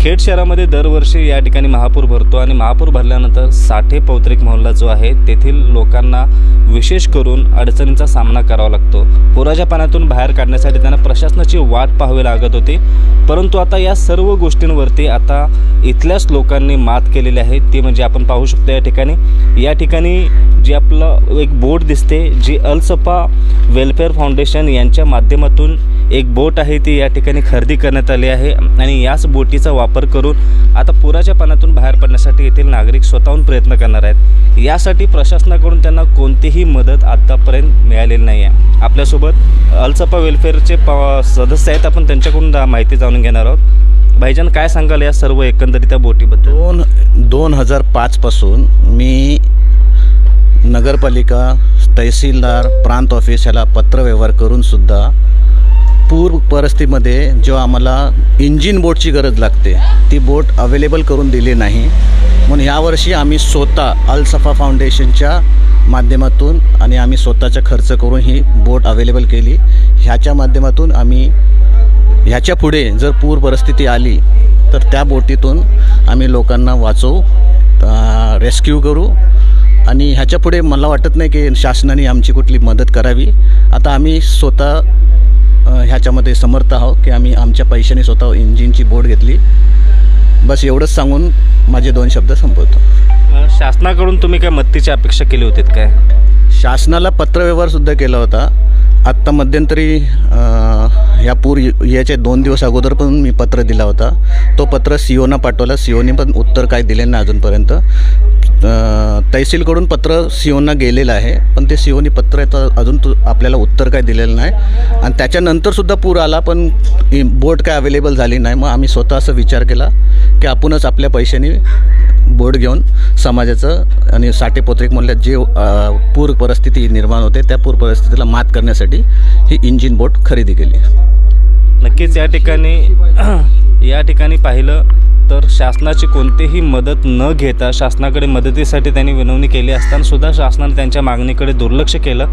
खेड शहरामध्ये दरवर्षी या ठिकाणी महापूर भरतो आणि महापूर भरल्यानंतर साठे पौत्रिक मोहल्ला जो आहे तेथील लोकांना विशेष करून अडचणींचा सामना करावा लागतो. पुराच्या पाण्यातून बाहेर काढण्यासाठी त्यांना प्रशासनाची वाट पाहावी लागत होती. परंतु आता या सर्व गोष्टींवरती आता इथल्याच लोकांनी मात केलेली आहे. ती म्हणजे आपण पाहू शकतो या ठिकाणी. या ठिकाणी जे आपलं एक बोट दिसते जी अलसपा वेलफेअर फाउंडेशन यांच्या माध्यमातून एक बोट आहे ती या ठिकाणी खरेदी करण्यात आली आहे. आणि याच बोटीचा वापर वापर करून आता पुराच्या पाण्यातून बाहेर पडण्यासाठी येथील नागरिक स्वतःहून प्रयत्न करणार आहेत. यासाठी प्रशासनाकडून त्यांना कोणतीही मदत आत्तापर्यंत मिळालेली नाही आहे आपल्यासोबत अलसपा वेलफेअरचे प सदस्य आहेत. आपण त्यांच्याकडून माहिती जाणून घेणार आहोत. भाईजान काय सांगाल या सर्व एकंदरीत त्या बोटीबद्दल? दोन दोन हजार पाचपासून मी नगरपालिका तहसीलदार प्रांत ऑफिस याला पत्रव्यवहार करूनसुद्धा पूर परिस्थितीमध्ये जेव्हा आम्हाला इंजिन बोटची गरज लागते ती बोट अवेलेबल करून दिली नाही. म्हणून यावर्षी आम्ही स्वतः अलसफा फाउंडेशनच्या माध्यमातून आणि आम्ही स्वतःचा खर्च करून ही बोट अवेलेबल केली. ह्याच्या माध्यमातून आम्ही ह्याच्या पुढे जर पूर परिस्थिती आली तर त्या बोटीतून आम्ही लोकांना वाचवू रेस्क्यू करू. आणि ह्याच्या पुढे मला वाटत नाही की शासनाने आमची कुठली मदत करावी. आता आम्ही स्वतः ह्याच्यामध्ये समर्थ आहोत की आम्ही आमच्या पैशाने स्वतः इंजिनची बोट घेतली. बस एवढंच सांगून माझे दोन शब्द संपवतो. शासनाकडून तुम्ही काय मदतीची अपेक्षा केली होती काय? शासनाला पत्रव्यवहारसुद्धा केला होता. आत्ता मध्यंतरी ह्या पूर याचे दोन दिवस अगोदर पण मी पत्र दिला होता. तो पत्र सी ओना पाठवला. सी ओने पण उत्तर काय दिले नाही अजूनपर्यंत. तहसीलकडून पत्र सीओना गेलेलं आहे पण ते सी ओनी पत्र याचं अजून तु आपल्याला उत्तर काय दिलेलं नाही. आणि त्याच्यानंतरसुद्धा पूर आला पण बोट काय अवेलेबल झाली नाही. मग आम्ही स्वतः असं विचार केला की आपणच आपल्या पैशाने बोट घेऊन समाजाचं आणि साठेपोत्रिक मूल्यात जे पूर परिस्थिती निर्माण होते त्या पूर परिस्थितीला मात करण्यासाठी ही इंजिन बोट खरेदी केली. नक्कीच या ठिकाणी या ठिकाणी पाहिलं तर शासनाची कोणतीही मदत न घेता शासनाकडे मदतीसाठी त्यांनी विनवणी केली असताना सुद्धा शासनाने त्यांच्या मागणीकडे दुर्लक्ष केलं.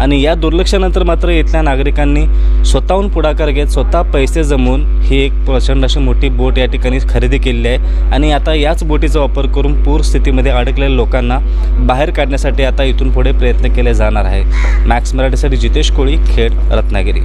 आणि या दुर्लक्षानंतर मात्र इथल्या नागरिकांनी स्वतःहून पुढाकार घेत स्वतः पैसे जमवून ही एक प्रचंड अशी मोठी बोट या ठिकाणी खरेदी केलेली आहे. आणि आता याच बोटीचा वापर करून पूर स्थितीमध्ये अडकलेल्या लोकांना बाहेर काढण्यासाठी आता इथून पुढे प्रयत्न केले जाणार आहे. मॅक्स मराठीसाठी जितेश कोळी खेड रत्नागिरी.